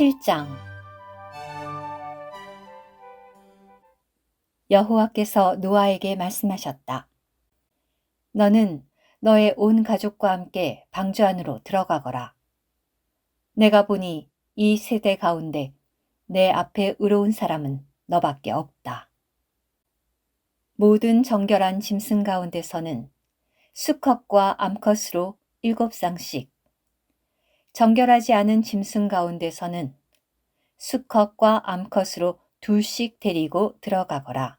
7장 여호와께서 노아에게 말씀하셨다. 너는 너의 온 가족과 함께 방주 안으로 들어가거라. 내가 보니 이 세대 가운데 내 앞에 의로운 사람은 너밖에 없다. 모든 정결한 짐승 가운데서는 수컷과 암컷으로 일곱 쌍씩, 정결하지 않은 짐승 가운데서는 수컷과 암컷으로 둘씩 데리고 들어가거라.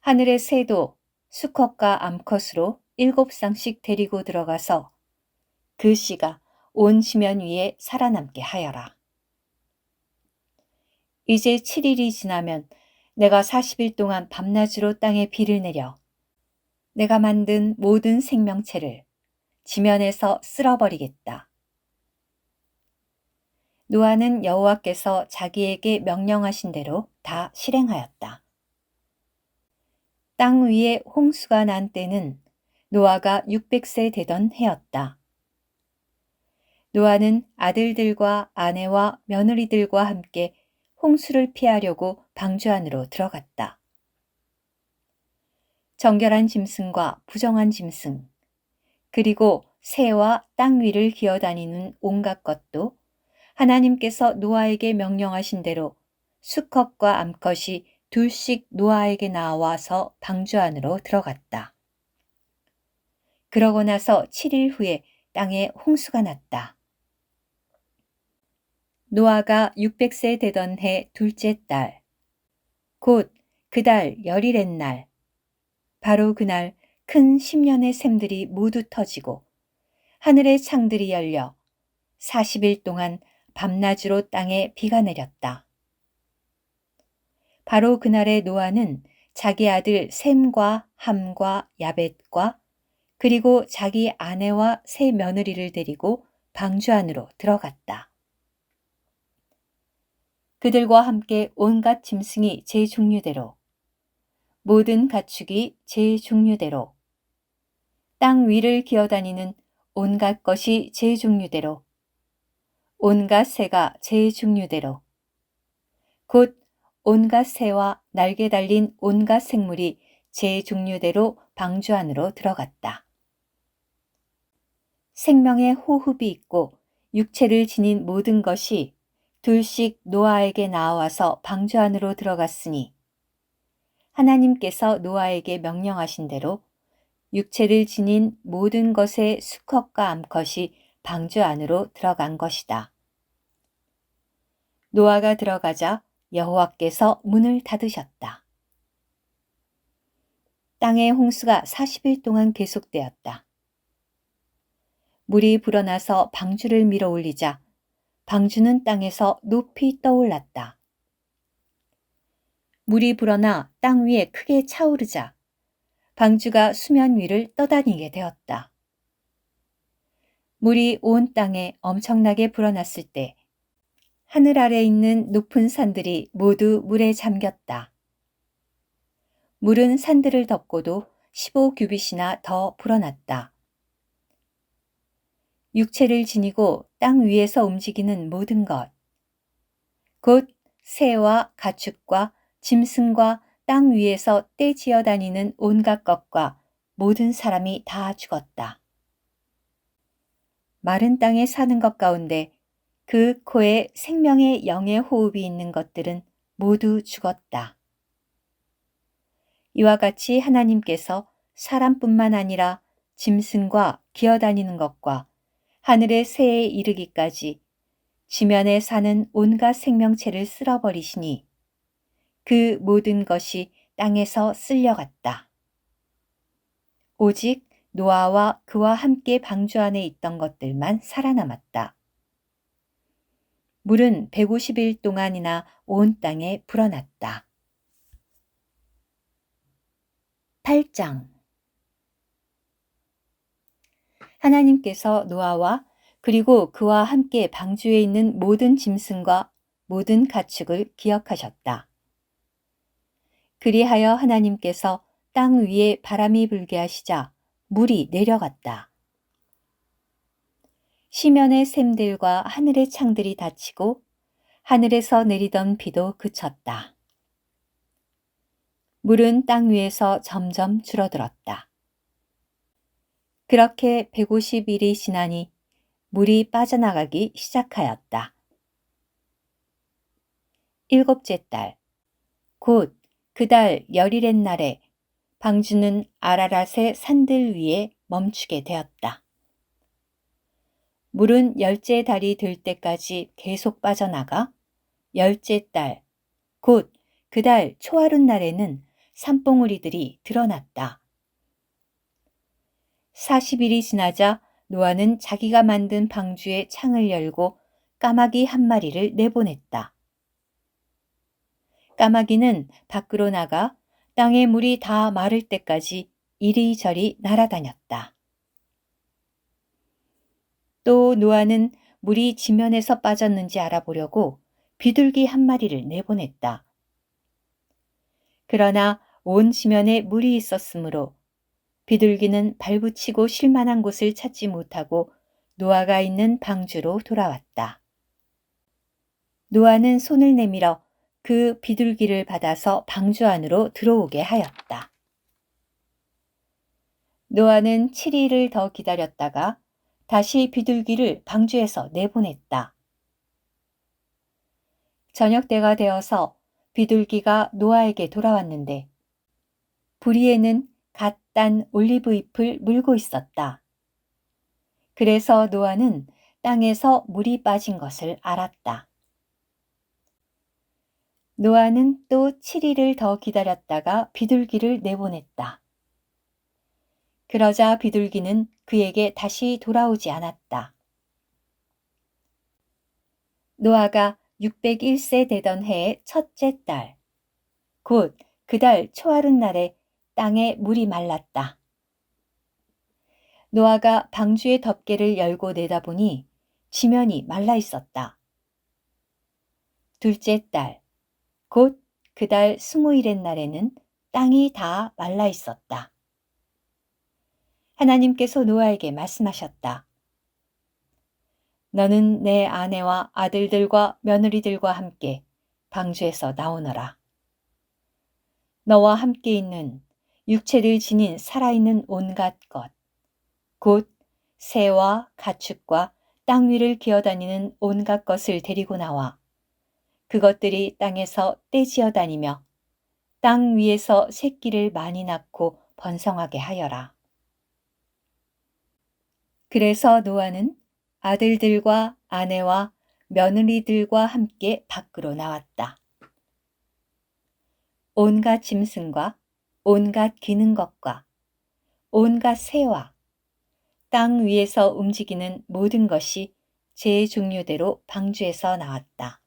하늘의 새도 수컷과 암컷으로 일곱 쌍씩 데리고 들어가서 그 씨가 온 지면 위에 살아남게 하여라. 이제 7일이 지나면 내가 40일 동안 밤낮으로 땅에 비를 내려 내가 만든 모든 생명체를 지면에서 쓸어버리겠다. 노아는 여호와께서 자기에게 명령하신 대로 다 실행하였다. 땅 위에 홍수가 난 때는 노아가 600세 되던 해였다. 노아는 아들들과 아내와 며느리들과 함께 홍수를 피하려고 방주 안으로 들어갔다. 정결한 짐승과 부정한 짐승, 그리고 새와 땅 위를 기어다니는 온갖 것도 하나님께서 노아에게 명령하신 대로 수컷과 암컷이 둘씩 노아에게 나와서 방주 안으로 들어갔다. 그러고 나서 7일 후에 땅에 홍수가 났다. 노아가 600세 되던 해 둘째 달, 곧 그달 열일의 날, 바로 그날 큰 십년의 샘들이 모두 터지고 하늘의 창들이 열려 40일 동안 밤낮으로 땅에 비가 내렸다. 바로 그날의 노아는 자기 아들 샘과 함과 야벳과 그리고 자기 아내와 세 며느리를 데리고 방주 안으로 들어갔다. 그들과 함께 온갖 짐승이 제 종류대로 모든 가축이 제 종류대로 땅 위를 기어다니는 온갖 것이 제 종류대로 온갖 새가 제 종류대로 곧 온갖 새와 날개 달린 온갖 생물이 제 종류대로 방주 안으로 들어갔다. 생명의 호흡이 있고 육체를 지닌 모든 것이 둘씩 노아에게 나와서 방주 안으로 들어갔으니 하나님께서 노아에게 명령하신 대로 육체를 지닌 모든 것의 수컷과 암컷이 방주 안으로 들어간 것이다. 노아가 들어가자 여호와께서 문을 닫으셨다. 땅의 홍수가 40일 동안 계속되었다. 물이 불어나서 방주를 밀어 올리자 방주는 땅에서 높이 떠올랐다. 물이 불어나 땅 위에 크게 차오르자 방주가 수면 위를 떠다니게 되었다. 물이 온 땅에 엄청나게 불어났을 때 하늘 아래 있는 높은 산들이 모두 물에 잠겼다. 물은 산들을 덮고도 15규빗이나 더 불어났다. 육체를 지니고 땅 위에서 움직이는 모든 것, 곧 새와 가축과 짐승과 땅 위에서 떼지어 다니는 온갖 것과 모든 사람이 다 죽었다. 마른 땅에 사는 것 가운데 그 코에 생명의 영의 호흡이 있는 것들은 모두 죽었다. 이와 같이 하나님께서 사람뿐만 아니라 짐승과 기어다니는 것과 하늘의 새에 이르기까지 지면에 사는 온갖 생명체를 쓸어버리시니 그 모든 것이 땅에서 쓸려갔다. 오직 노아와 그와 함께 방주 안에 있던 것들만 살아남았다. 물은 150일 동안이나 온 땅에 불어났다. 8장 하나님께서 노아와 그리고 그와 함께 방주에 있는 모든 짐승과 모든 가축을 기억하셨다. 그리하여 하나님께서 땅 위에 바람이 불게 하시자 물이 내려갔다. 시면의 샘들과 하늘의 창들이 닫히고 하늘에서 내리던 비도 그쳤다. 물은 땅 위에서 점점 줄어들었다. 그렇게 150일이 지나니 물이 빠져나가기 시작하였다. 일곱째 달, 곧 그달 열일의 날에 방주는 아라랏의 산들 위에 멈추게 되었다. 물은 열째 달이 될 때까지 계속 빠져나가 열째 달, 곧 그 달 초하룻 날에는 산봉우리들이 드러났다. 40일이 지나자 노아는 자기가 만든 방주의 창을 열고 까마귀 한 마리를 내보냈다. 까마귀는 밖으로 나가 땅에 물이 다 마를 때까지 이리저리 날아다녔다. 또 노아는 물이 지면에서 빠졌는지 알아보려고 비둘기 한 마리를 내보냈다. 그러나 온 지면에 물이 있었으므로 비둘기는 발붙이고 쉴만한 곳을 찾지 못하고 노아가 있는 방주로 돌아왔다. 노아는 손을 내밀어 그 비둘기를 받아서 방주 안으로 들어오게 하였다. 노아는 7일을 더 기다렸다가 다시 비둘기를 방주에서 내보냈다. 저녁 때가 되어서 비둘기가 노아에게 돌아왔는데 부리에는 갓 딴 올리브 잎을 물고 있었다. 그래서 노아는 땅에서 물이 빠진 것을 알았다. 노아는 또 7일을 더 기다렸다가 비둘기를 내보냈다. 그러자 비둘기는 그에게 다시 돌아오지 않았다. 노아가 601세 되던 해의 첫째 달, 곧 그달 초하룻 날에 땅에 물이 말랐다. 노아가 방주의 덮개를 열고 내다보니 지면이 말라 있었다. 둘째 달, 곧 그달 스무일의 날에는 땅이 다 말라 있었다. 하나님께서 노아에게 말씀하셨다. 너는 내 아내와 아들들과 며느리들과 함께 방주에서 나오너라. 너와 함께 있는 육체를 지닌 살아있는 온갖 것, 곧 새와 가축과 땅 위를 기어다니는 온갖 것을 데리고 나와 그것들이 땅에서 떼지어 다니며 땅 위에서 새끼를 많이 낳고 번성하게 하여라. 그래서 노아는 아들들과 아내와 며느리들과 함께 밖으로 나왔다. 온갖 짐승과 온갖 기는 것과 온갖 새와 땅 위에서 움직이는 모든 것이 제 종류대로 방주에서 나왔다.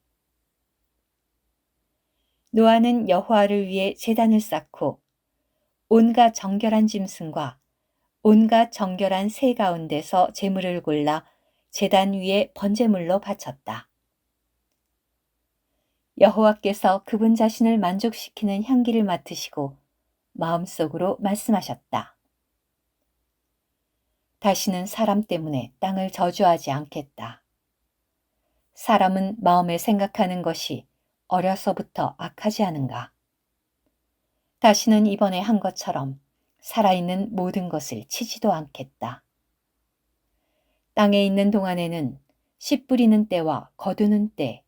노아는 여호와를 위해 제단을 쌓고 온갖 정결한 짐승과 온갖 정결한 새 가운데서 재물을 골라 제단 위에 번제물로 바쳤다. 여호와께서 그분 자신을 만족시키는 향기를 맡으시고 마음속으로 말씀하셨다. 다시는 사람 때문에 땅을 저주하지 않겠다. 사람은 마음에 생각하는 것이 어려서부터 악하지 않은가? 다시는 이번에 한 것처럼 살아있는 모든 것을 치지도 않겠다. 땅에 있는 동안에는 씨 뿌리는 때와 거두는 때,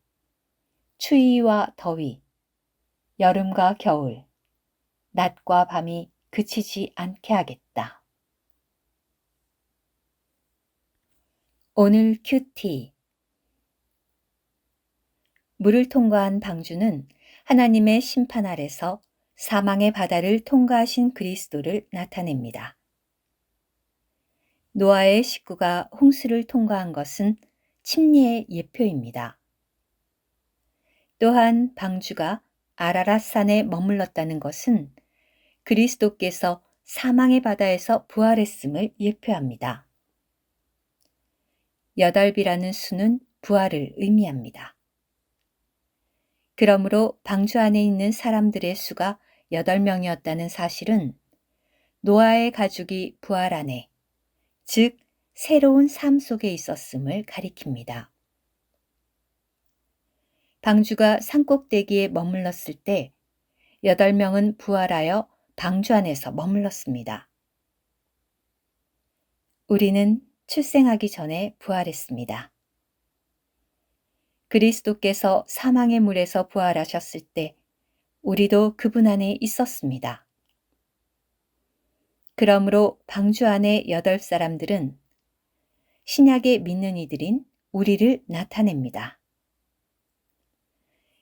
추위와 더위, 여름과 겨울, 낮과 밤이 그치지 않게 하겠다. 오늘 큐티 물을 통과한 방주는 하나님의 심판 아래서 사망의 바다를 통과하신 그리스도를 나타냅니다. 노아의 식구가 홍수를 통과한 것은 침례의 예표입니다. 또한 방주가 아라랏 산에 머물렀다는 것은 그리스도께서 사망의 바다에서 부활했음을 예표합니다. 여덟비라는 수는 부활을 의미합니다. 그러므로 방주 안에 있는 사람들의 수가 8명이었다는 사실은 노아의 가족이 부활 안에, 즉 새로운 삶 속에 있었음을 가리킵니다. 방주가 산꼭대기에 머물렀을 때 여덟 명은 부활하여 방주 안에서 머물렀습니다. 우리는 출생하기 전에 부활했습니다. 그리스도께서 사망의 물에서 부활하셨을 때 우리도 그분 안에 있었습니다. 그러므로 방주 안의 여덟 사람들은 신약에 믿는 이들인 우리를 나타냅니다.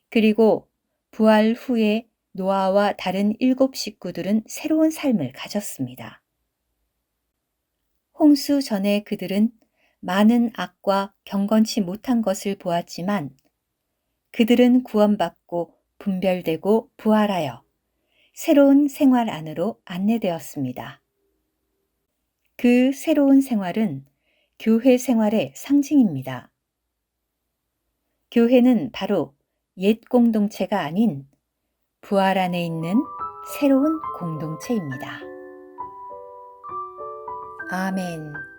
그리고 부활 후에 노아와 다른 일곱 식구들은 새로운 삶을 가졌습니다. 홍수 전에 그들은 많은 악과 경건치 못한 것을 보았지만 그들은 구원받고 분별되고 부활하여 새로운 생활 안으로 안내되었습니다. 그 새로운 생활은 교회 생활의 상징입니다. 교회는 바로 옛 공동체가 아닌 부활 안에 있는 새로운 공동체입니다. 아멘.